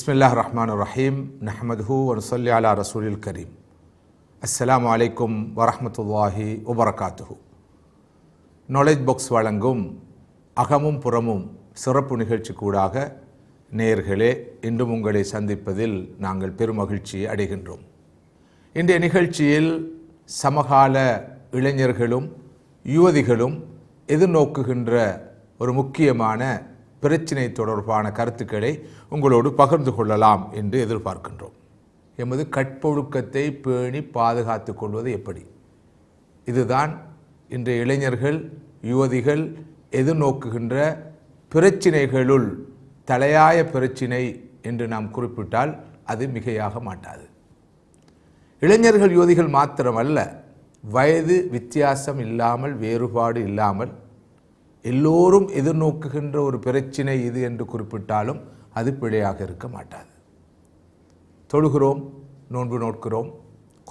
பிஸ்மில்லாஹ் ரஹ்மான் ரஹீம் நஹமது வனசல்லி அலா ரசூலில் கரீம் அஸ்லாம் வலைக்கும் வரமத்துல்லாஹி உபரகாத்துஹு நாலேஜ் பாக்ஸ் வழங்கும் அகமும் புறமும் சிறப்பு நிகழ்ச்சி கூடாக நேர்களே இன்றும் உங்களை சந்திப்பதில் நாங்கள் பெருமகிழ்ச்சி அடைகின்றோம். இன்றைய நிகழ்ச்சியில் சமகால இளைஞர்களும் யுவதிகளும் எதிர்நோக்குகின்ற ஒரு முக்கியமான பிரச்சினை தொடர்பான கருத்துக்களை உங்களோடு பகிர்ந்து கொள்ளலாம் என்று எதிர்பார்க்கின்றோம். எமது கற்பொழுக்கத்தை பேணி பாதுகாத்து கொள்வது எப்படி? இதுதான் இன்றைய இளைஞர்கள் யுவதிகள் எதிர்நோக்குகின்ற பிரச்சினைகளுள் தலையாய பிரச்சினை என்று நாம் குறிப்பிட்டால் அது மிகையாக மாட்டாது. இளைஞர்கள் யுவதிகள் மாத்திரமல்ல வயது வித்தியாசம் இல்லாமல் வேறுபாடு இல்லாமல் எல்லோரும் எதிர்நோக்குகின்ற ஒரு பிரச்சினை இது என்று குறிப்பிட்டாலும் அது பிழையாக இருக்க மாட்டாது. தொழுகிறோம் நோன்பு நோட்கிறோம்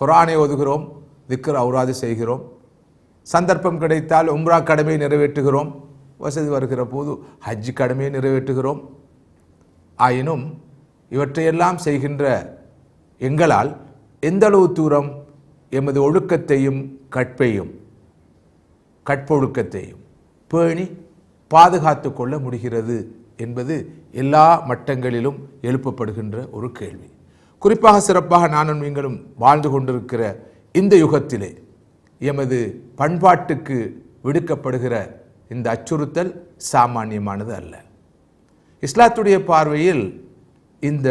குரானை ஒதுகிறோம் திக்கர் அவுராது செய்கிறோம் சந்தர்ப்பம் கிடைத்தால் உம்ரா கடமையை நிறைவேற்றுகிறோம் வசதி வருகிற போது ஹஜ் கடமையை நிறைவேற்றுகிறோம். ஆயினும் இவற்றையெல்லாம் செய்கின்ற எங்களால் எந்தளவு தூரம் எமது ஒழுக்கத்தையும் கற்பையும் கற்பொழுக்கத்தையும் பேணி பாதுகாத்து கொள்ள முடிகிறது என்பது எல்லா மட்டங்களிலும் எழுப்பப்படுகின்ற ஒரு கேள்வி. குறிப்பாக சிறப்பாக நானும் நீங்களும் வாழ்ந்து கொண்டிருக்கிற இந்த யுகத்திலே எமது பண்பாட்டுக்கு விடுக்கப்படுகிற இந்த அச்சுறுத்தல் சாமானியமானது அல்ல. இஸ்லாத்துடைய பார்வையில் இந்த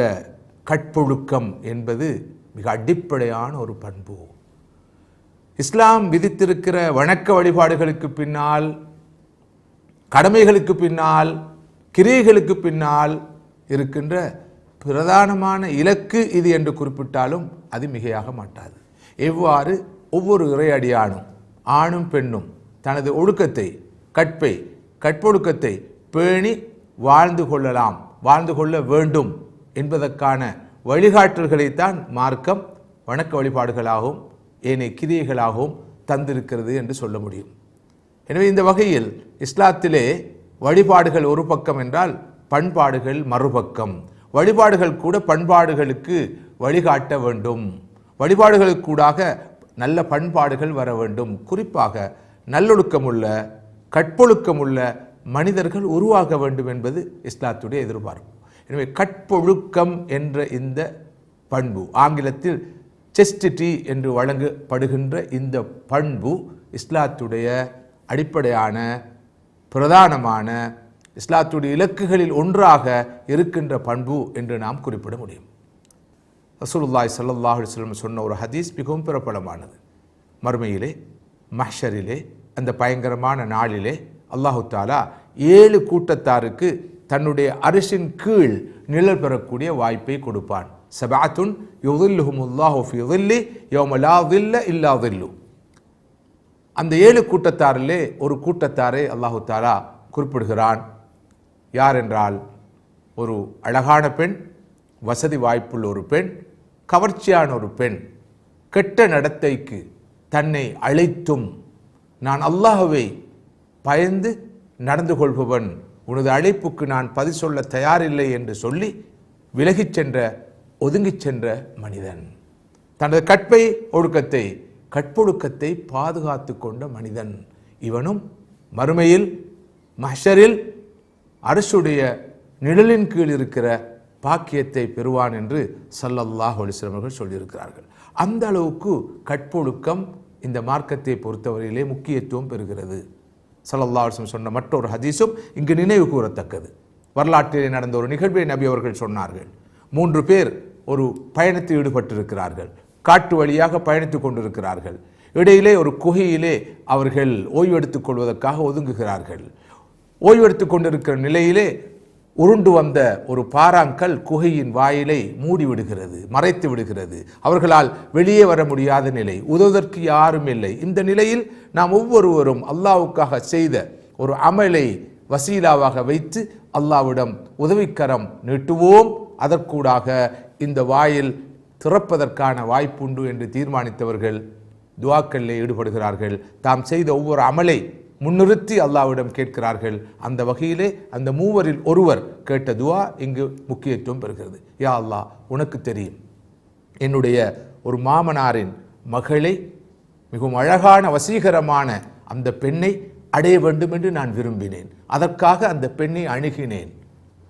கட்பொழுக்கம் என்பது மிக அடிப்படையான ஒரு பண்பு. இஸ்லாம் விதித்திருக்கிற வணக்க வழிபாடுகளுக்கு பின்னால் கடமைகளுக்கு பின்னால் கிரியைகளுக்கு பின்னால் இருக்கின்ற பிரதானமான இலக்கு இது என்று குறிப்பிட்டாலும் அது மிகையாக மாட்டாது. எவ்வாறு? ஒவ்வொரு இறையடியானும் ஆணும் பெண்ணும் தனது ஒழுக்கத்தை கற்பை கற்பொழுக்கத்தை பேணி வாழ்ந்து கொள்ளலாம் வாழ்ந்து கொள்ள வேண்டும் என்பதற்கான வழிகாட்டல்களைத்தான் மார்க்கம் வணக்க வழிபாடுகளாகவும் ஏனைய கிரியைகளாகவும் தந்திருக்கிறது என்று சொல்ல முடியும். எனவே இந்த வகையில் இஸ்லாத்திலே வழிபாடுகள் ஒரு பக்கம் என்றால் பண்பாடுகள் மறுபக்கம். வழிபாடுகள் கூட பண்பாடுகளுக்கு வழிகாட்ட வேண்டும். வழிபாடுகளுக்கு கூடாக நல்ல பண்பாடுகள் வர வேண்டும். குறிப்பாக நல்லொழுக்கமுள்ள கற்பொழுக்கமுள்ள மனிதர்கள் உருவாக வேண்டும் என்பது இஸ்லாத்துடைய எதிர்பார்ப்பு. எனவே கற்பொழுக்கம் என்ற இந்த பண்பு ஆங்கிலத்தில் செஸ்டிட்டி என்று வழங்கப்படுகின்ற இந்த பண்பு இஸ்லாத்துடைய அடிப்படையான பிரதானமான இஸ்லாத்துடைய இலக்குகளில் ஒன்றாக இருக்கின்ற பண்பு என்று நாம் குறிப்பிட முடியும். ரசூலுல்லாய் சல்லாஹ் அலுவலம் சொன்ன ஒரு ஹதீஸ் மிகவும் பிரபலமானது. மறுமையிலே மஹ்ஷரிலே அந்த பயங்கரமான நாளிலே அல்லாஹு தாலா ஏழு கூட்டத்தாருக்கு தன்னுடைய அரிசின் கீழ் நிழல் பெறக்கூடிய வாய்ப்பை கொடுப்பான். சபாத்துன் யுதில்லுஹுமுல்லாஹு ஃபி யுதில்லி யௌம இல்லா அந்த ஏழு கூட்டத்தாரிலே ஒரு கூட்டத்தாரை அல்லாஹு தாலா குறிப்பிடுகிறான். யார் என்றால் ஒரு அழகான பெண் வசதி வாய்ப்புள்ள ஒரு பெண் கவர்ச்சியான ஒரு பெண் கெட்ட நடத்தைக்கு தன்னை அழைத்தும் நான் அல்லாஹுவை பயந்து நடந்து கொள்பவன் உனது அழைப்புக்கு நான் பதி சொல்ல தயாரில்லை என்று சொல்லி விலகிச் சென்ற ஒதுங்கிச் சென்ற மனிதன். தனது கற்பை ஒழுக்கத்தை கற்பொழுக்கத்தை பாதுகாத்து கொண்ட மனிதன். இவனும் மறுமையில் மஹரில் அரசுடைய நிழலின் கீழ் இருக்கிற பாக்கியத்தை பெறுவான் என்று சல்லல்லாஹ் அலிஸ்லம் சொல்லியிருக்கிறார்கள். அந்த அளவுக்கு கற்பொழுக்கம் இந்த மார்க்கத்தை பொறுத்தவரையிலே முக்கியத்துவம் பெறுகிறது. சல்லல்லா அலிஸ்லம் சொன்ன மற்றொரு ஹதீஸும் இங்கு நினைவு கூறத்தக்கது. வரலாற்றிலே நடந்த ஒரு நிகழ்வை நபி அவர்கள் சொன்னார்கள். மூன்று பேர் ஒரு பயணத்தில் ஈடுபட்டிருக்கிறார்கள். காட்டு வழியாக பயணித்துக் கொண்டிருக்கிறார்கள். இடையிலே ஒரு குகையிலே அவர்கள் ஓய்வெடுத்துக் கொள்வதற்காக ஒதுங்குகிறார்கள். ஓய்வெடுத்துக் கொண்டிருக்கிற நிலையிலே உருண்டு வந்த ஒரு பாறாங்கல் குகையின் வாயிலை மூடி விடுகிறது மறைத்து விடுகிறது. அவர்களால் வெளியே வர முடியாத நிலை உதவுவதற்கு யாரும் இல்லை. இந்த நிலையில் நாம் ஒவ்வொருவரும் அல்லாவுக்காக செய்த ஒரு அமலை வசீலாவாக வைத்து அல்லாவிடம் உதவிக்கரம் நீட்டுவோம். அதற்கூடாக இந்த வாயில் திறப்பதற்கான வாய்ப்புண்டு என்று தீர்மானித்தவர்கள் துவாக்களில் ஈடுபடுகிறார்கள். தாம் செய்த ஒவ்வொரு அமலை முன்னிறுத்தி அல்லாவிடம் கேட்கிறார்கள். அந்த வகையிலே அந்த மூவரில் ஒருவர் கேட்ட துவா இங்கு முக்கியத்துவம் பெறுகிறது. யா அல்லாஹ் உனக்கு தெரியும். என்னுடைய ஒரு மாமனாரின் மகளை மிகவும் அழகான வசீகரமான அந்த பெண்ணை அடைய வேண்டும் என்று நான் விரும்பினேன். அதற்காக அந்த பெண்ணை அணுகினேன்.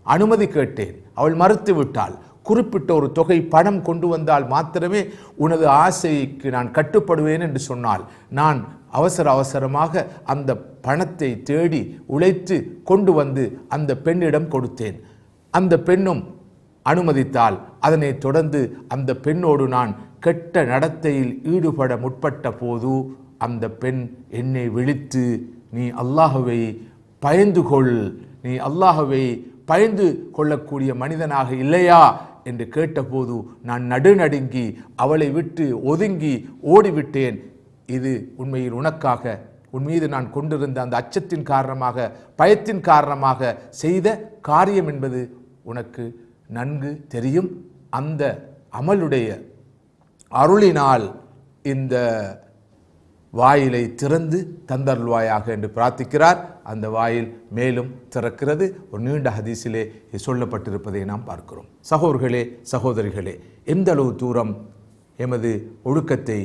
அனுமதி கேட்டேன். அவள் மறுத்து விட்டாள் குறிப்பிட்ட ஒரு தொகை பணம் கொண்டு வந்தால் மாத்திரமே உனது ஆசைக்கு நான் கட்டுப்படுவேன் என்று சொன்னால் நான் அவசர அவசரமாக அந்த பணத்தை தேடி உழைத்து கொண்டு வந்து அந்த பெண்ணிடம் கொடுத்தேன். அந்த பெண்ணும் அனுமதித்தால் அதனை தொடர்ந்து அந்த பெண்ணோடு நான் கெட்ட நடத்தையில் ஈடுபட முற்பட்ட போது அந்த பெண் என்னை விழித்து நீ அல்லாஹுவை பயந்து கொள் நீ அல்லாஹுவை பயந்து கொள்ளக்கூடிய மனிதனாக இல்லையா? என்று கேட்டபோது நான் நடுநடுங்கி அவளை விட்டு ஒதுங்கி ஓடிவிட்டேன். இது உண்மையில் உனக்காக. உன் மீது நான் கொண்டிருந்த அந்த அச்சத்தின் காரணமாக பயத்தின் காரணமாக செய்த காரியம் என்பது உனக்கு நன்கு தெரியும். அந்த அமலுடைய அருளினால் இந்த வாயிலை திறந்து தந்தருள்வாயாக என்று பிரார்த்திக்கிறார். அந்த வாயில் மேலும் திறக்கிறது. ஒரு நீண்ட ஹதீஸிலே சொல்லப்பட்டிருப்பதை நாம் பார்க்கிறோம். சகோதர்களே சகோதரிகளே எந்த அளவு தூரம் எமது ஒழுக்கத்தை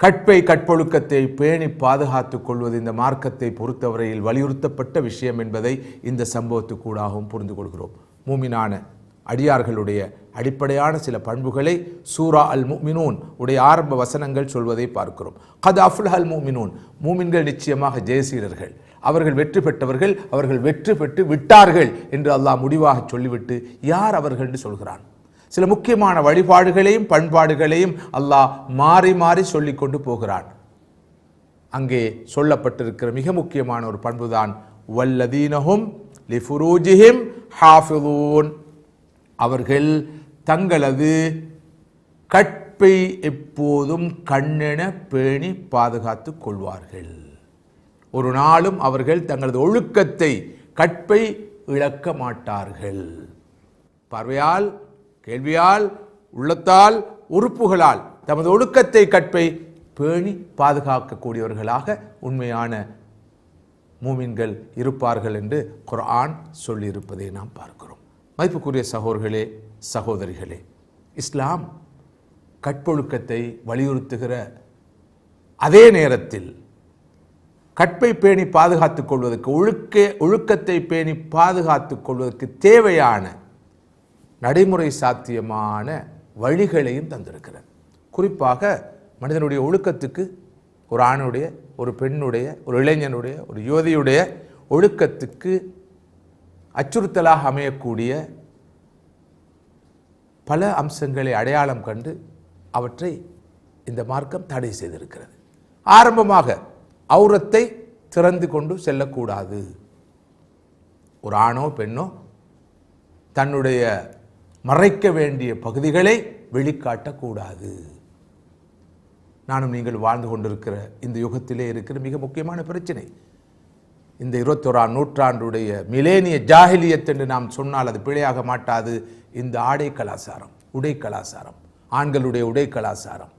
கற்பை கற்பொழுக்கத்தை பேணி பாதுகாத்துக் கொள்வது இந்த மார்க்கத்தை பொறுத்தவரையில் வலியுறுத்தப்பட்ட விஷயம் என்பதை இந்த சம்பவத்துக்கூடாகவும் புரிந்து கொள்கிறோம். மூமினான அடியார்களுடைய அடிப்படையான சில பண்புகளை சூரா அல் முமினூன் உடைய ஆரம்ப வசனங்கள் சொல்வதை பார்க்கிறோம். கத் அஃபுல் அல் முமினூன் மூமின்கள் நிச்சயமாக ஜெயசீரர்கள் அவர்கள் வெற்றி பெற்றவர்கள் அவர்கள் வெற்றி பெற்று விட்டார்கள் என்று அல்லாஹ் முடிவாக சொல்லிவிட்டு யார் அவர்கள் என்று சொல்கிறான். சில முக்கியமான வழிபாடுகளையும் பண்பாடுகளையும் அல்லாஹ் மாறி மாறி சொல்லி கொண்டு போகிறான். அங்கே சொல்லப்பட்டிருக்கிற மிக முக்கியமான ஒரு பண்புதான் வல்லதீனஹும் லிஃபுரூஜிஹிம் ஹாஃபிலூன் அவர்கள் தங்களது கற்பை எப்போதும் கண்ணென பேணி பாதுகாத்து கொள்வார்கள். ஒரு நாளும் அவர்கள் தங்களது ஒழுக்கத்தை கற்பை இழக்க மாட்டார்கள். பார்வையால் கேள்வியால் உள்ளத்தால் உறுப்புகளால் தமது ஒழுக்கத்தை கற்பை பேணி பாதுகாக்கக்கூடியவர்களாக உண்மையான மூமின்கள் இருப்பார்கள் என்று குரான் சொல்லியிருப்பதை நாம் பார்க்கிறோம். மதிப்புக்குரிய சகோதர்களே சகோதரிகளே இஸ்லாம் கற்பொழுக்கத்தை வலியுறுத்துகிற அதே நேரத்தில் கற்பை பேணி பாதுகாத்துக் கொள்வதற்கு ஒழுக்க ஒழுக்கத்தை பேணி பாதுகாத்துக் கொள்வதற்கு தேவையான நடைமுறை சாத்தியமான வழிகளையும் தந்திருக்கிறார். குறிப்பாக மனிதனுடைய ஒழுக்கத்துக்கு ஒரு ஆணுடைய ஒரு பெண்ணுடைய ஒரு இளைஞனுடைய ஒரு யுவதியுடைய ஒழுக்கத்துக்கு அச்சுறுத்தலாக அமையக்கூடிய பல அம்சங்களை அடையாளம் கண்டு அவற்றை இந்த மார்க்கம் தடை செய்திருக்கிறது. ஆரம்பமாக அவுரத்தை திறந்து கொண்டு செல்லக்கூடாது. ஒரு ஆணோ பெண்ணோ தன்னுடைய மறைக்க வேண்டிய பகுதிகளை வெளிக்காட்டக்கூடாது. நானும் நீங்கள் வாழ்ந்து கொண்டிருக்கிற இந்த யுகத்திலே இருக்கிற மிக முக்கியமான பிரச்சனை. இந்த இருபத்தோராம் நூற்றாண்டுடைய மிலேனிய ஜாகிலியத் என்று நாம் சொன்னால் அது பிழையாக மாட்டாது. இந்த ஆடை கலாச்சாரம் உடை கலாச்சாரம் ஆண்களுடைய உடை கலாச்சாரம்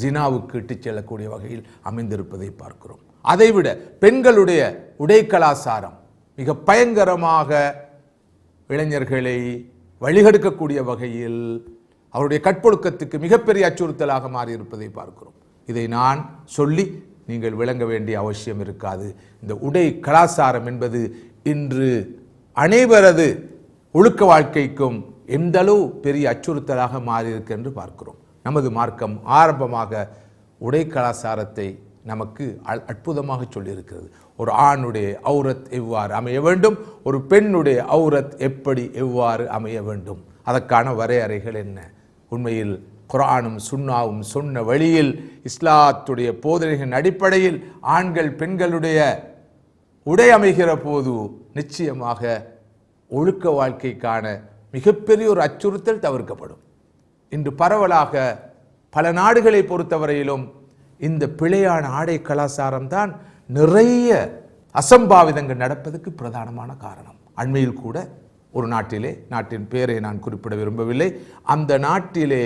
ஜினாவுக்கு இட்டுச் செல்லக்கூடிய வகையில் அமைந்திருப்பதை பார்க்கிறோம். அதைவிட பெண்களுடைய உடை கலாச்சாரம் மிக பயங்கரமாக இளைஞர்களை வழிகெடுக்கக்கூடிய வகையில் அவருடைய கற்பொழுக்கத்துக்கு மிகப்பெரிய அச்சுறுத்தலாக மாறியிருப்பதை பார்க்கிறோம். இதை நான் சொல்லி நீங்கள் விளங்க வேண்டிய அவசியம் இருக்காது. இந்த உடை கலாச்சாரம் என்பது இன்று அனைவரது ஒழுக்க வாழ்க்கைக்கும் எந்த அளவு பெரிய அச்சுறுத்தலாக மாறியிருக்கு என்று பார்க்கிறோம். நமது மார்க்கம் ஆரம்பமாக உடை கலாச்சாரத்தை நமக்கு அற்புதமாக சொல்லியிருக்கிறது. ஒரு ஆணுடைய அவுரத் எவ்வாறு அமைய வேண்டும்? ஒரு பெண்ணுடைய அவுரத் எப்படி எவ்வாறு அமைய வேண்டும்? அதற்கான வரையறைகள் என்ன? உண்மையில் குரானும் சுண்ணாவும் சொன்ன வழியில் இஸ்லாத்துடைய போதனைகளின் அடிப்படையில் ஆண்கள் பெண்களுடைய உடை அமைகிற போது நிச்சயமாக ஒழுக்க வாழ்க்கைக்கான மிகப்பெரிய ஒரு அச்சுறுத்தல் தவிர்க்கப்படும். இன்று பரவலாக பல நாடுகளை பொறுத்தவரையிலும் இந்த பிழையான ஆடை கலாச்சாரம் தான் நிறைய அசம்பாவிதங்கள் நடப்பதற்கு பிரதானமான காரணம். அண்மையில் கூட ஒரு நாட்டிலே நாட்டின் பெயரை நான் குறிப்பிட விரும்பவில்லை. அந்த நாட்டிலே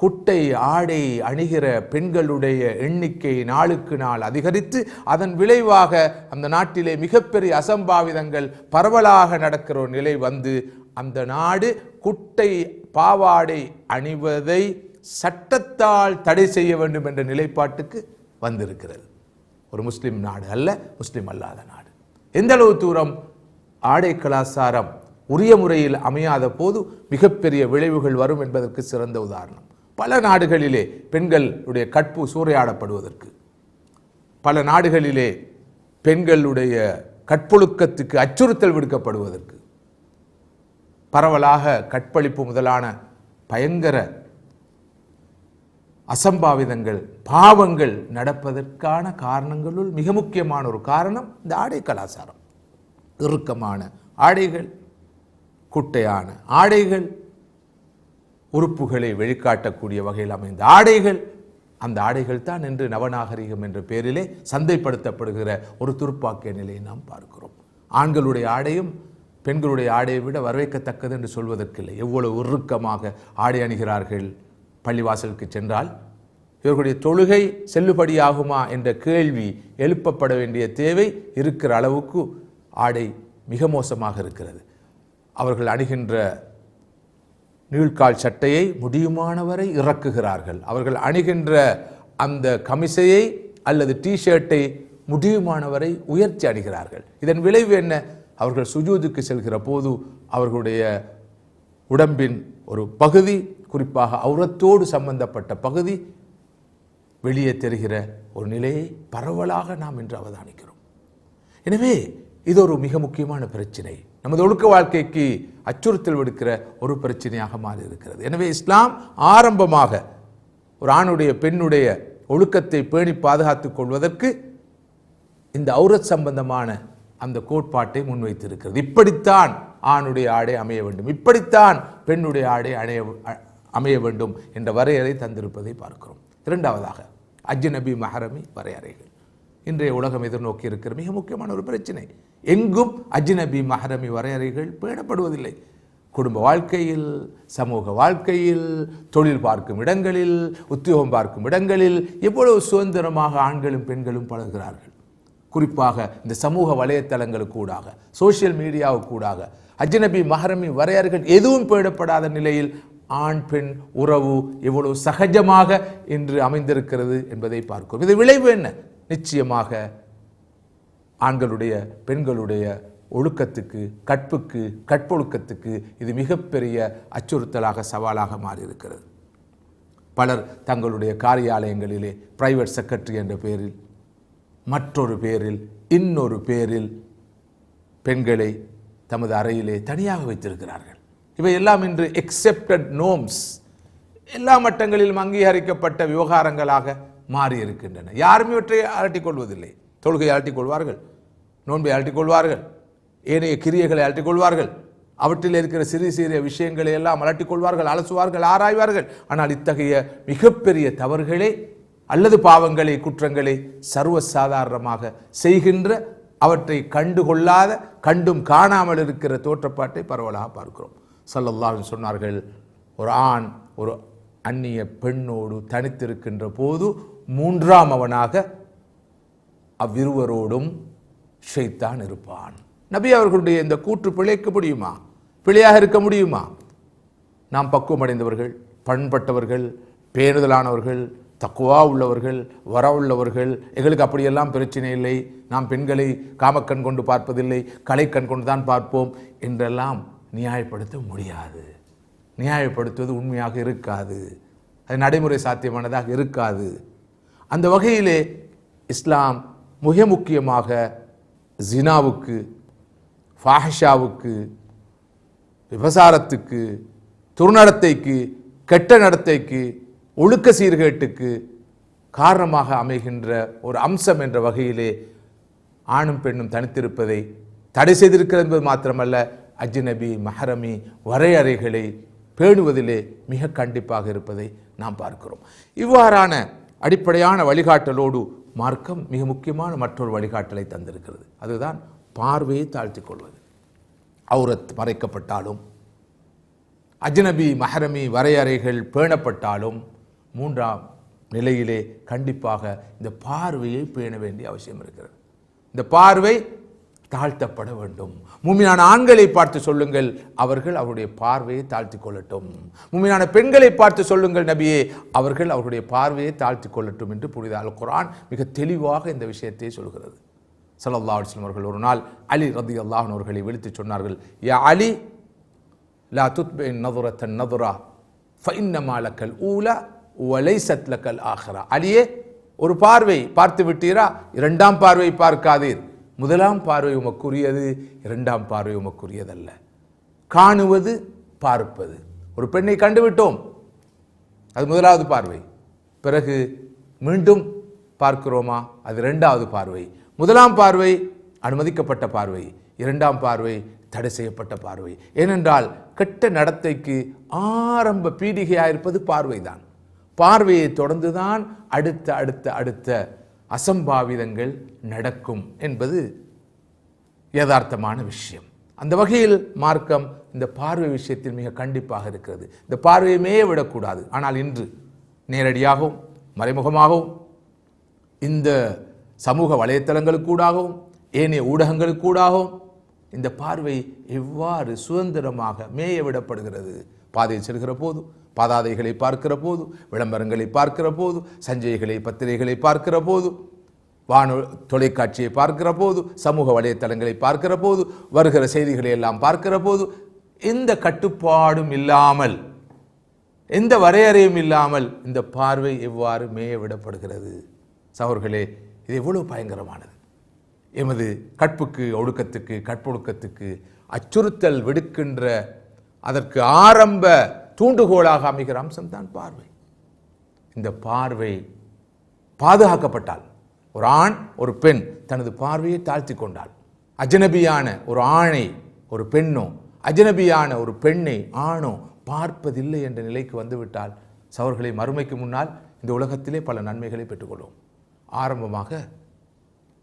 குட்டை ஆடை அணிகிற பெண்களுடைய எண்ணிக்கை நாளுக்கு நாள் அதிகரித்து அதன் விளைவாக அந்த நாட்டிலே மிகப்பெரிய அசம்பாவிதங்கள் பரவலாக நடக்கிற ஒரு நிலை வந்து அந்த நாடு குட்டை பாவாடை அணிவதை சட்டத்தால் தடை செய்ய வேண்டும் என்ற நிலைப்பாட்டுக்கு வந்திருக்கிறது. ஒரு முஸ்லீம் நாடு அல்ல முஸ்லீம் அல்லாத நாடு. எந்த அளவு தூரம் ஆடை கலாச்சாரம் உரிய முறையில் அமையாத போது மிகப்பெரிய விளைவுகள் வரும் என்பதற்கு சிறந்த உதாரணம். பல நாடுகளிலே பெண்களுடைய கற்பு சூறையாடப்படுவதற்கு பல நாடுகளிலே பெண்களுடைய கற்பொழுக்கத்துக்கு அச்சுறுத்தல் விடுக்கப்படுவதற்கு பரவலாக கற்பழிப்பு முதலான பயங்கர அசம்பாவிதங்கள் பாவங்கள் நடப்பதற்கான காரணங்களுள் மிக முக்கியமான ஒரு காரணம் இந்த ஆடை கலாச்சாரம். இறுக்கமான ஆடைகள் குட்டையான ஆடைகள் உறுப்புகளை வெளிக்காட்டக்கூடிய வகையில் அமைந்த ஆடைகள் அந்த ஆடைகள் தான் இன்று நவநாகரிகம் என்ற பெயரிலே சந்தைப்படுத்தப்படுகிற ஒரு துருப்பாக்கிய நிலையை நாம் பார்க்கிறோம். ஆண்களுடைய ஆடையும் பெண்களுடைய ஆடையை விட வரவேற்கத்தக்கது என்று சொல்வதற்கில்லை. எவ்வளவு உருக்கமாக ஆடை அணிகிறார்கள் பள்ளிவாசலுக்கு சென்றால் இவர்களுடைய தொழுகை செல்லுபடியாகுமா என்ற கேள்வி எழுப்பப்பட வேண்டிய தேவை இருக்கிற அளவுக்கு ஆடை மிக மோசமாக இருக்கிறது. அவர்கள் அணிகின்ற நீழ்கால் சட்டையை முடியுமானவரை இறக்குகிறார்கள். அவர்கள் அணிகின்ற அந்த கமிசையை அல்லது டிஷர்ட்டை முடியுமானவரை உயர்த்தி அணிகிறார்கள். இதன் விளைவு என்ன? அவர்கள் சுஜூதுக்கு செல்கிற போது அவர்களுடைய உடம்பின் ஒரு பகுதி குறிப்பாக அவுரத்தோடு சம்பந்தப்பட்ட பகுதி வெளியே தெரிகிற ஒரு நிலையை பரவலாக நாம் இன்று அவதானிக்கிறோம். எனவே இது ஒரு மிக முக்கியமான பிரச்சனை. நமது ஒழுக்க வாழ்க்கைக்கு அச்சுறுத்தல் விடுக்கிற ஒரு பிரச்சனையாக மாறி இருக்கிறது எனவே இஸ்லாம் ஆரம்பமாக ஒரு ஆணுடைய பெண்ணுடைய ஒழுக்கத்தை பேணி பாதுகாத்துக் கொள்வதற்கு இந்த ஔரத் சம்பந்தமான அந்த கோட்பாட்டை முன்வைத்திருக்கிறது. இப்படித்தான் ஆணுடைய ஆடை அமைய வேண்டும். இப்படித்தான் பெண்ணுடைய ஆடை அணைய அமைய வேண்டும் என்ற வரையறை தந்திருப்பதை பார்க்கிறோம். இரண்டாவதாக அஜ்நபி மஹரமி வரையறைகள். இன்றைய உலகம் எதிர்நோக்கி இருக்கிற மிக முக்கியமான ஒரு பிரச்சனை. எங்கும் அஜ்னபி மஹரமி வரையறைகள் பேணப்படுவதில்லை. குடும்ப வாழ்க்கையில் சமூக வாழ்க்கையில் தொழில் பார்க்கும் இடங்களில் உத்தியோகம் பார்க்கும் இடங்களில் எவ்வளவு சுதந்திரமாக ஆண்களும் பெண்களும் பழகிறார்கள் குறிப்பாக இந்த சமூக வலைத்தளங்களுக்கூடாக சோசியல் சோஷியல் மீடியாவுக்கு அஜ்னபி மஹரமி வரையறைகள் எதுவும் பேணப்படாத நிலையில் ஆண் பெண் உறவு எவ்வளவு சகஜமாக இன்று அமைந்திருக்கிறது என்பதை பார்க்கிறோம். இது விளைவு என்ன? நிச்சயமாக ஆண்களுடைய பெண்களுடைய ஒழுக்கத்துக்கு கற்புக்கு கற்பொழுக்கத்துக்கு இது மிகப்பெரிய அச்சுறுத்தலாக சவாலாக மாறியிருக்கிறது. பலர் தங்களுடைய காரியாலயங்களிலே பிரைவேட் செக்ரட்டரி என்ற பெயரில் மற்றொரு பேரில் இன்னொரு பேரில் பெண்களை தமது அறையிலே தனியாக வைத்திருக்கிறார்கள். இவை எல்லாம் இன்று எக்ஸெப்டட் நோம்ஸ் எல்லா மட்டங்களிலும் அங்கீகரிக்கப்பட்ட விவகாரங்களாக மாறி இருக்கின்றன யாரும் இவற்றை அலட்டிக் கொள்வதில்லை. தொழுகையை அலட்டிக் கொள்வார்கள் நோன்பை அலட்டிக் கொள்வார்கள் ஏனைய கிரியைகளை அலட்டிக் கொள்வார்கள் அவற்றில் இருக்கிற சிறிய சிறிய விஷயங்களை எல்லாம் அலட்டிக்கொள்வார்கள் அலசுவார்கள் ஆராய்வார்கள். ஆனால் இத்தகைய மிகப்பெரிய தவறுகளை அல்லது பாவங்களை குற்றங்களை சர்வசாதாரணமாக செய்கின்ற அவற்றை கண்டுகொள்ளாத கண்டும் காணாமல் இருக்கிற தோற்றப்பாட்டை பரவலாக பார்க்கிறோம். ஸல்லல்லாஹு சொன்னார்கள் ஒரு ஆண் ஒரு அந்நிய பெண்ணோடு தனித்திருக்கின்ற போது மூன்றாம் அவனாக அவ்விருவரோடும் ஷைத்தான் இருப்பான். நபி அவர்களுடைய இந்த கூற்று பிழைக்க முடியுமா? பிழையாக இருக்க முடியுமா? நாம் பக்குவமடைந்தவர்கள் பண்பட்டவர்கள் பேணுதலானவர்கள் தக்குவா உள்ளவர்கள் வர உள்ளவர்கள் எங்களுக்கு அப்படியெல்லாம் பிரச்சனை இல்லை. நாம் பெண்களை காமக்கண் கொண்டு பார்ப்பதில்லை கலைக்கண் கொண்டு தான் பார்ப்போம் என்றெல்லாம் நியாயப்படுத்த முடியாது. நியாயப்படுத்துவது உண்மையாக இருக்காது. அது நடைமுறை சாத்தியமானதாக இருக்காது. அந்த வகையிலே இஸ்லாம் மிக முக்கியமாக ஜினாவுக்கு ஃபாஹிஷாவுக்கு விபசாரத்துக்கு துர்நடத்தைக்கு கெட்ட நடத்தைக்கு ஒழுக்க சீர்கேட்டுக்கு காரணமாக அமைகின்ற ஒரு அம்சம் என்ற வகையிலே ஆணும் பெண்ணும் தனித்திருப்பதை தடை செய்திருக்கிறது என்பது மாத்திரமல்ல அஜ்னபி மஹரமி வரையறைகளை பேணுவதிலே மிக கண்டிப்பாக இருப்பதை நாம் பார்க்கிறோம். இவ்வாறான அடிப்படையான வழிகாட்டலோடு மார்க்கம் மிக முக்கியமான மற்றொரு வழிகாட்டலை தந்திருக்கிறது. அதுதான் பார்வையை தாழ்த்திக் கொள்வது. அவுரத் மறைக்கப்பட்டாலும் அஜ்னபி மஹரமி வரையறைகள் பேணப்பட்டாலும் மூன்றாம் நிலையிலே கண்டிப்பாக இந்த பார்வையை பேண வேண்டிய அவசியம் இருக்கிறது. இந்த பார்வை தாழ்த்தப்பட வேண்டும். மூமியான ஆண்களை பார்த்து சொல்லுங்கள் அவர்கள் அவருடைய பார்வையை தாழ்த்தி கொள்ளட்டும். மூமியான பெண்களை பார்த்து சொல்லுங்கள் நபியே அவர்கள் அவருடைய பார்வையை தாழ்த்திக் கொள்ளட்டும் என்று புனித அல் குரான் மிக தெளிவாக இந்த விஷயத்தை சொல்கிறது ஸல்லல்லாஹு அலைஹி அவர்கள் ஒரு நாள் அலி ரதி அல்லாஹன் அவர்களை விழித்து சொன்னார்கள் யா அலி லா துத்பின் நதுரத்தன் நதுரா ஃபைன்னமாலக்கல் ஊல ஊலா வலைசத் லக்கல் ஆஹரா. அலியே ஒரு பார்வை பார்த்து விட்டீரா? இரண்டாம் பார்வை பார்க்காதீர். முதலாம் பார்வை உமக்குரியது இரண்டாம் பார்வை உமக்குரியதல்ல. காணுவது பார்ப்பது. ஒரு பெண்ணை கண்டுவிட்டோம். அது முதலாவது பார்வை. பிறகு மீண்டும் பார்க்கிறோமா? அது இரண்டாவது பார்வை. முதலாம் பார்வை அனுமதிக்கப்பட்ட பார்வை. இரண்டாம் பார்வை தடை செய்யப்பட்ட பார்வை. ஏனென்றால் கெட்ட நடத்தைக்கு ஆரம்ப பீடிகையாக இருப்பது பார்வைதான். பார்வையை தொடர்ந்துதான் அடுத்த அடுத்த அடுத்த அசம்பாவிதங்கள் நடக்கும் என்பது யதார்த்தமான விஷயம். அந்த வகையில் மார்க்கம் இந்த பார்வை விஷயத்தில் மிக கண்டிப்பாக இருக்கிறது. இந்த பார்வையுமே விடக்கூடாது. ஆனால் இன்று நேரடியாகவும் மறைமுகமாகவும் இந்த சமூக வலைத்தளங்களுக்கூடாகவும் ஏனைய ஊடகங்களுக்கூடாகவும் இந்த பார்வை எவ்வாறு சுதந்திரமாக மேய விடப்படுகிறது பாதையில் செல்கிற போது பாதாதைகளை பார்க்கிற போது விளம்பரங்களை பார்க்கிற போது சஞ்சைகளை பத்திரிகைகளை பார்க்கிற போது வானொலி தொலைக்காட்சியை பார்க்கிற போது சமூக வலைத்தளங்களை பார்க்கிற போது வருகிற செய்திகளை எல்லாம் பார்க்கிற போது எந்த கட்டுப்பாடும் இல்லாமல் எந்த வரையறையும் இல்லாமல் இந்த பார்வை எவ்வாறு மேய விடப்படுகிறது? சகோர்களே இது எவ்வளவு பயங்கரமானது. எமது கற்புக்கு ஒழுக்கத்துக்கு கற்பொழுக்கத்துக்கு அச்சுறுத்தல் விடுக்கின்ற அதற்கு ஆரம்ப தூண்டுகோலாக அமைகிற அம்சம்தான் பார்வை. இந்த பார்வை பாதுகாக்கப்பட்டால் ஒரு ஆண் ஒரு பெண் தனது பார்வையை தாழ்த்தி கொண்டாள் அஜனபியான ஒரு ஆணை ஒரு பெண்ணோ அஜனபியான ஒரு பெண்ணை ஆணோ பார்ப்பதில்லை என்ற நிலைக்கு வந்துவிட்டால் சவர்களை மறுமைக்கு முன்னால் இந்த உலகத்திலே பல நன்மைகளை பெற்றுக்கொள்வோம். ஆரம்பமாக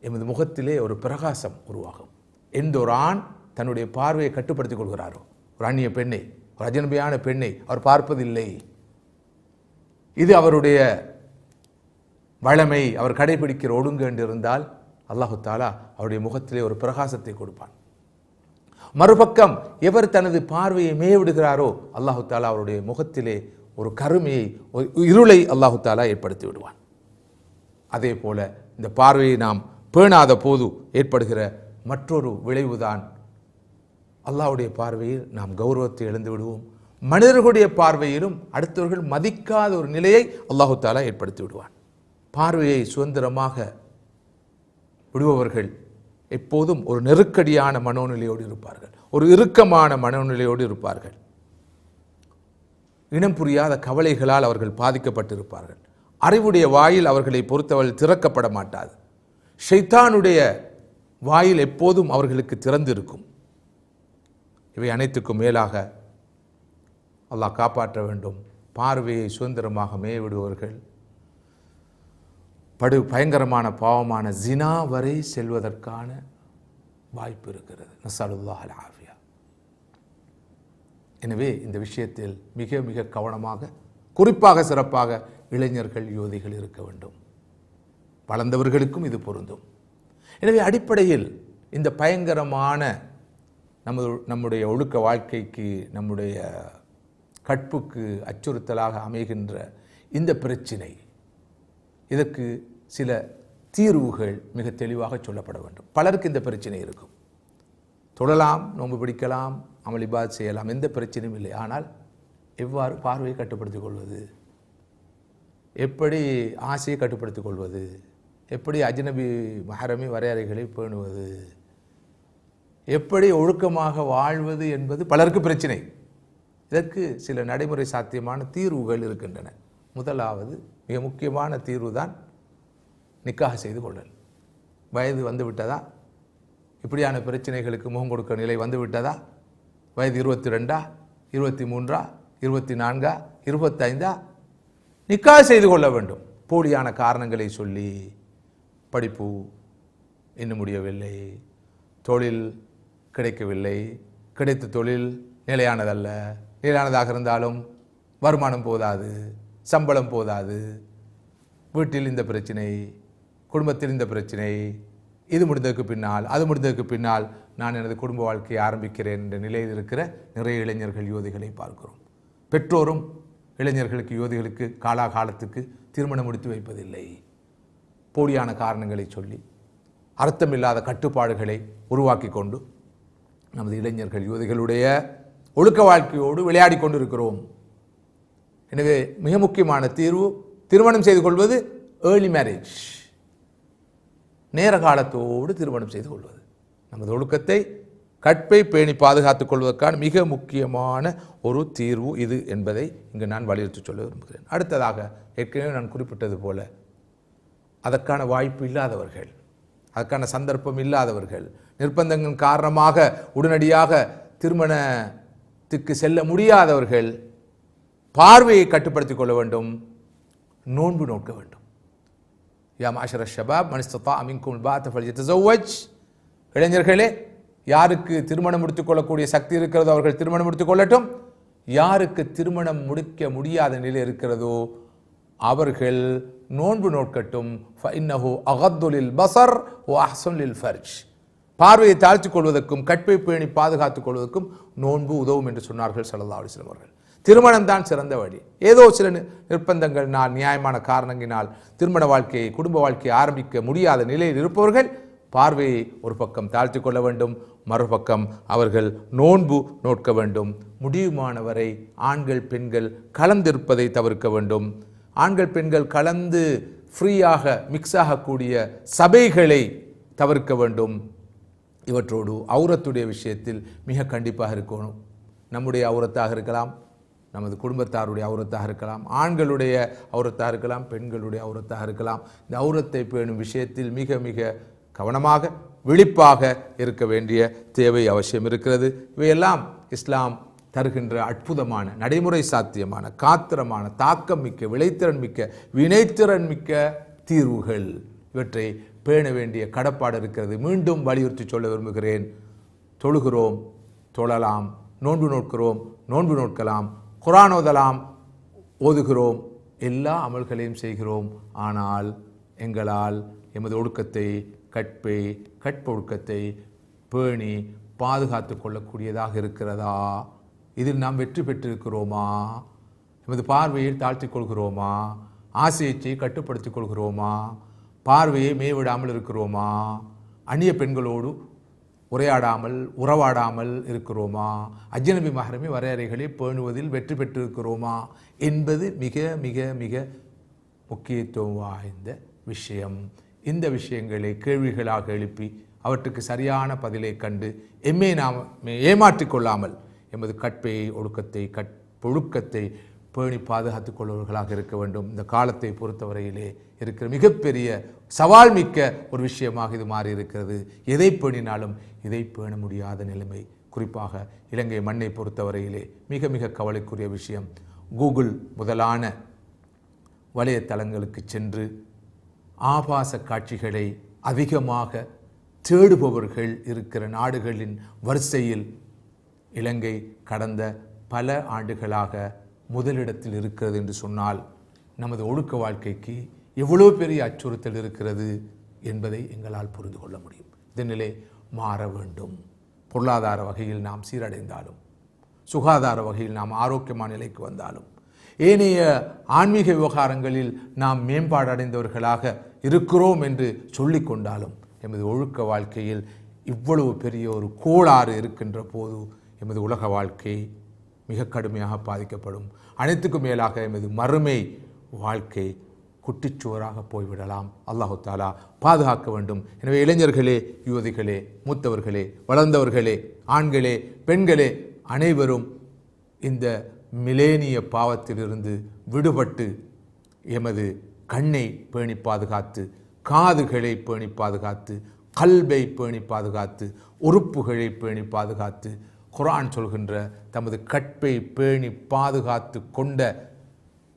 எமது முகத்திலே ஒரு பிரகாசம் உருவாகும். எந்த ஒரு ஆண் தன்னுடைய பார்வையை கட்டுப்படுத்திக் கொள்கிறாரோ ஒரு அந்நிய பெண்ணை ஒரு அஜனபியான பெண்ணை அவர் பார்ப்பதில்லை. இது அவருடைய வளமை அவர் கடைபிடிக்கிற ஒடுங்கு என்று இருந்தால் அல்லாஹு தாலா அவருடைய முகத்திலே ஒரு பிரகாசத்தை கொடுப்பான். மறுபக்கம் எவர் தனது பார்வையை மேவிடுகிறாரோ அல்லாஹு தாலா அவருடைய முகத்திலே ஒரு கருமையை ஒரு இருளை அல்லாஹு தாலா ஏற்படுத்தி விடுவான். அதே போல இந்த பார்வையை நாம் பேணாத போது ஏற்படுகிற மற்றொரு விளைவுதான் அல்லாவுடைய பார்வையில் நாம் கௌரவத்தை இழந்து விடுவோம். மனிதர்களுடைய பார்வையிலும் அடுத்தவர்கள் மதிக்காத ஒரு நிலையை அல்லாஹு தாலா ஏற்படுத்தி விடுவான். பார்வையை சுதந்திரமாக விடுபவர்கள் எப்போதும் ஒரு நெருக்கடியான மனோநிலையோடு இருப்பார்கள். ஒரு இறுக்கமான மனோநிலையோடு இருப்பார்கள். இனம் புரியாத கவலைகளால் அவர்கள் பாதிக்கப்பட்டிருப்பார்கள். அறிவுடைய வாயில் அவர்களை பொறுத்தவரை திறக்கப்பட மாட்டாது. ஷைத்தானுடைய வாயில் எப்போதும் அவர்களுக்கு திறந்திருக்கும். இவை அனைத்துக்கும் மேலாக அல்லாஹ் காப்பாற்ற வேண்டும். பார்வையை சுதந்திரமாக மேய்விடுவர்கள் படு பயங்கரமான பாவமான ஜினா வரை செல்வதற்கான வாய்ப்பு இருக்கிறது. நசாலுல்லா அல் ஆஃபியா எனவே இந்த விஷயத்தில் மிக மிக கவனமாக குறிப்பாக சிறப்பாக இளைஞர்கள் யுவதிகள் இருக்க வேண்டும். வளர்ந்தவர்களுக்கும் இது பொருந்தும். எனவே அடிப்படையில் இந்த பயங்கரமான நமது நம்முடைய ஒழுக்க வாழ்க்கைக்கு நம்முடைய கற்புக்கு அச்சுறுத்தலாக அமைகின்ற இந்த பிரச்சினை இதற்கு சில தீர்வுகள் மிக தெளிவாக சொல்லப்பட வேண்டும். பலருக்கு இந்த பிரச்சனை இருக்கும். தொழலாம் நோன்பு பிடிக்கலாம் அமளிபாத் செய்யலாம் எந்த பிரச்சனையும் இல்லை. ஆனால் எவ்வாறு பார்வையை கட்டுப்படுத்திக் கொள்வது? எப்படி ஆசையை கட்டுப்படுத்திக் கொள்வது? எப்படி அஜ்னபி மஹரமி வரையறைகளை பேணுவது? எப்படி ஒழுக்கமாக வாழ்வது என்பது பலருக்கு பிரச்சனை. இதற்கு சில நடைமுறை சாத்தியமான தீர்வுகள் இருக்கின்றன. முதலாவது மிக முக்கியமான தீர்வு தான் நிக்காக செய்து கொள்ளல். வயது வந்துவிட்டதா இப்படியான பிரச்சனைகளுக்கு முகம் கொடுக்க நிலை வந்துவிட்டதா வயது இருபத்தி ரெண்டா இருபத்தி மூன்றா இருபத்தி நான்கா இருபத்தைந்தா? நிக்காக செய்து கொள்ள வேண்டும். போலியான காரணங்களை சொல்லி படிப்பு இன்னும் முடியவில்லை. தொழில் கிடைக்கவில்லை. கிடைத்த தொழில் நிலையானதல்ல. நிலையானதாக இருந்தாலும் வருமானம் போதாது சம்பளம் போதாது. வீட்டில் இந்த பிரச்சனை குடும்பத்தில் இந்த பிரச்சனை இது முடிந்ததுக்கு பின்னால் அது முடிந்ததுக்கு பின்னால் நான் எனது குடும்ப வாழ்க்கையை ஆரம்பிக்கிறேன் என்ற நிலையில் இருக்கிற நிறைய இளைஞர்கள் யோதிகளை பார்க்கிறோம். பெற்றோரும் இளைஞர்களுக்கு யோதிகளுக்கு காலாகாலத்துக்கு திருமணம் முடித்து வைப்பதில்லை. போலியான காரணங்களை சொல்லி அர்த்தமில்லாத கட்டுப்பாடுகளை உருவாக்கி கொண்டு நமது இளைஞர்கள் யுவதிகளுடைய ஒழுக்க வாழ்க்கையோடு விளையாடி கொண்டிருக்கிறோம். எனவே மிக முக்கியமான தீர்வு திருமணம் செய்து கொள்வது ஏர்லி மேரேஜ் நேர காலத்தோடு திருமணம் செய்து கொள்வது. நமது ஒழுக்கத்தை கற்பை பேணி பாதுகாத்துக் கொள்வதற்கான மிக முக்கியமான ஒரு தீர்வு இது என்பதை இங்கு நான் வலியுறுத்தி சொல்ல விரும்புகிறேன். அடுத்ததாக ஏற்கனவே நான் குறிப்பிட்டது போல அதற்கான வாய்ப்பு இல்லாதவர்கள் அதற்கான சந்தர்ப்பம் இல்லாதவர்கள் நிர்பந்தங்கள் காரணமாக உடனடியாக திருமணத்துக்கு செல்ல முடியாதவர்கள் பார்வையை கட்டுப்படுத்திக் கொள்ள வேண்டும் நோன்பு நோக்க வேண்டும். யா மாஷர ஷபாப் மனிஸ்தா அமின்கும் பாத் ஃபல்யத்தஸவ்வஜ் இளைஞர்களே யாருக்கு திருமணம் முடித்துக்கொள்ளக்கூடிய சக்தி இருக்கிறதோ அவர்கள் திருமணம் முடித்துக் கொள்ளட்டும். யாருக்கு திருமணம் முடிக்க முடியாத நிலை இருக்கிறதோ அவர்கள் நோன்பு நோட்கட்டும் ஃபைன்னஹு அகத்துலில் பசர் ஓ அஹ்சன்லில் ஃபர்ஜ். பார்வையை தாழ்த்திக் கொள்வதற்கும் கற்பை பேணி பாதுகாத்துக் கொள்வதற்கும் நோன்பு உதவும் என்று சொன்னார்கள் ஸல்லல்லாஹு அலிஸ்லம் அவர்கள். திருமணம் தான் சிறந்த வழி. ஏதோ சில நிர்பந்தங்கள்னால் நியாயமான காரணங்களினால் திருமண வாழ்க்கையை குடும்ப வாழ்க்கையை ஆரம்பிக்க முடியாத நிலையில் இருப்பவர்கள் பார்வையை ஒரு பக்கம் தாழ்த்திக் கொள்ள வேண்டும் மறுபக்கம் அவர்கள் நோன்பு நோட்க வேண்டும். முடியுமானவரை ஆண்கள் பெண்கள் கலந்திருப்பதை தவிர்க்க வேண்டும். ஆண்கள் பெண்கள் கலந்து ஃப்ரீயாக மிக்ஸ் ஆகக்கூடிய சபைகளை தவிர்க்க வேண்டும். இவற்றோடு அவுரத்துடைய விஷயத்தில் மிக கண்டிப்பாக இருக்கணும். நம்முடைய அவுரத்தாக இருக்கலாம் நமது குடும்பத்தாருடைய அவுரத்தாக இருக்கலாம் ஆண்களுடைய அவுரத்தாக இருக்கலாம் பெண்களுடைய அவுரத்தாக இருக்கலாம். இந்த அவுரத்தை பேணும் விஷயத்தில் மிக மிக கவனமாக விழிப்பாக இருக்க வேண்டிய தேவை அவசியம் இருக்கிறது. இவையெல்லாம் இஸ்லாம் தருகின்ற அற்புதமான நடைமுறை சாத்தியமான காத்திரமான தாக்கம் மிக்க விளைத்திறன் மிக்க வினைத்திறன் மிக்க தீர்வுகள். இவற்றை பேண வேண்டிய கடப்பாடு இருக்கிறது. மீண்டும் வலியுறுத்தி சொல்ல விரும்புகிறேன். தொழுகிறோம் தொழலாம் நோன்பு நோட்கிறோம் நோன்பு நோட்கலாம் குரான் ஓதலாம் ஓதுகிறோம் எல்லா அமல்களையும் செய்கிறோம். ஆனால் எங்களால் எமது ஒழுக்கத்தை கற்பை கற்பொழுக்கத்தை பேணி பாதுகாத்து கொள்ளக்கூடியதாக இருக்கிறதா? இதில் நாம் வெற்றி பெற்றிருக்கிறோமா? எமது பார்வையை தாழ்த்திக் கொள்கிறோமா? ஆசையை கட்டுப்படுத்திக் கொள்கிறோமா? பார்வையை மேவிடாமல் இருக்கிறோமா? அந்நிய பெண்களோடு உரையாடாமல் உறவாடாமல் இருக்கிறோமா? அஜ்னபி மஹரமி வரையறைகளை பேணுவதில் வெற்றி பெற்றிருக்கிறோமா? என்பது மிக மிக மிக முக்கியத்துவம் வாய்ந்த விஷயம். இந்த விஷயங்களை கேள்விகளாக எழுப்பி அவற்றுக்கு சரியான பதிலை கண்டு எம்மை நாம் ஏமாற்றிக்கொள்ளாமல் எமது கற்பை ஒழுக்கத்தை கற்பொழுக்கத்தை பேணி பாதுகாத்து கொள்பவர்களாக இருக்க வேண்டும். இந்த காலத்தை பொறுத்தவரையிலே இருக்கிற மிகப்பெரிய சவால் மிக்க ஒரு விஷயமாக இது மாறி இருக்கிறது. எதை பேணினாலும் இதை பேண முடியாத நிலைமை. குறிப்பாக இலங்கை மண்ணை பொறுத்தவரையிலே மிக மிக கவலைக்குரிய விஷயம். கூகுள் முதலான வலைத்தளங்களுக்கு சென்று ஆபாச காட்சிகளை அதிகமாக தேடுபவர்கள் இருக்கிற நாடுகளின் வரிசையில் இலங்கை கடந்த பல ஆண்டுகளாக முதலிடத்தில் இருக்கிறது என்று சொன்னால் நமது ஒழுக்க வாழ்க்கைக்கு எவ்வளோ பெரிய அச்சுறுத்தல் இருக்கிறது என்பதை எங்களால் புரிந்து கொள்ள முடியும். இதனிலே மாற வேண்டும். பொருளாதார வகையில் நாம் சீரடைந்தாலும் சுகாதார வகையில் நாம் ஆரோக்கியமான நிலைக்கு வந்தாலும் ஏனைய ஆன்மீக விவகாரங்களில் நாம் மேம்பாடு அடைந்தவர்களாக இருக்கிறோம் என்று சொல்லிக் கொண்டாலும் எமது ஒழுக்க வாழ்க்கையில் இவ்வளவு பெரிய ஒரு கோளாறு இருக்கின்ற போது எமது உலக வாழ்க்கை மிக கடுமையாக பாதிக்கப்படும். அனைத்துக்கும் மேலாக எமது மறுமை வாழ்க்கை குட்டிச்சுவராக போய்விடலாம். அல்லாஹு தாலா பாதுகாக்க வேண்டும். எனவே இளைஞர்களே யுவதிகளே மூத்தவர்களே வளர்ந்தவர்களே ஆண்களே பெண்களே அனைவரும் இந்த மிலேனிய பாவத்திலிருந்து விடுபட்டு எமது கண்ணை பேணி பாதுகாத்து காதுகளை பேணி பாதுகாத்து கல்வை பேணி பாதுகாத்து உறுப்புகளை பேணி பாதுகாத்து குரான் சொல்கின்ற தமது கற்பை பேணி பாதுகாத்து கொண்ட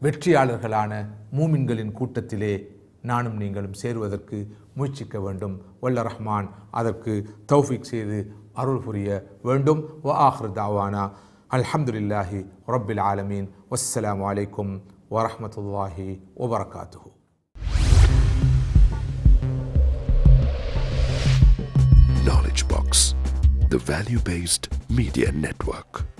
வெற்றியாளர்களான மூமின்களின் கூட்டத்திலே நானும் நீங்களும் சேருவதற்கு முயற்சிக்க வேண்டும். வல்ல ரஹ்மான் அதற்கு தௌஃபிக் செய்து அருள் புரிய வேண்டும். வ ஆஹ்ரு தாவானா. அல்ஹம்துலில்லாஹி ரப்பில் ஆலமீன். வஸ்ஸலாம் அலைக்கும் வரமத்துல்லாஹி வபரகாத்துஹு. Knowledge Box, the value based media network.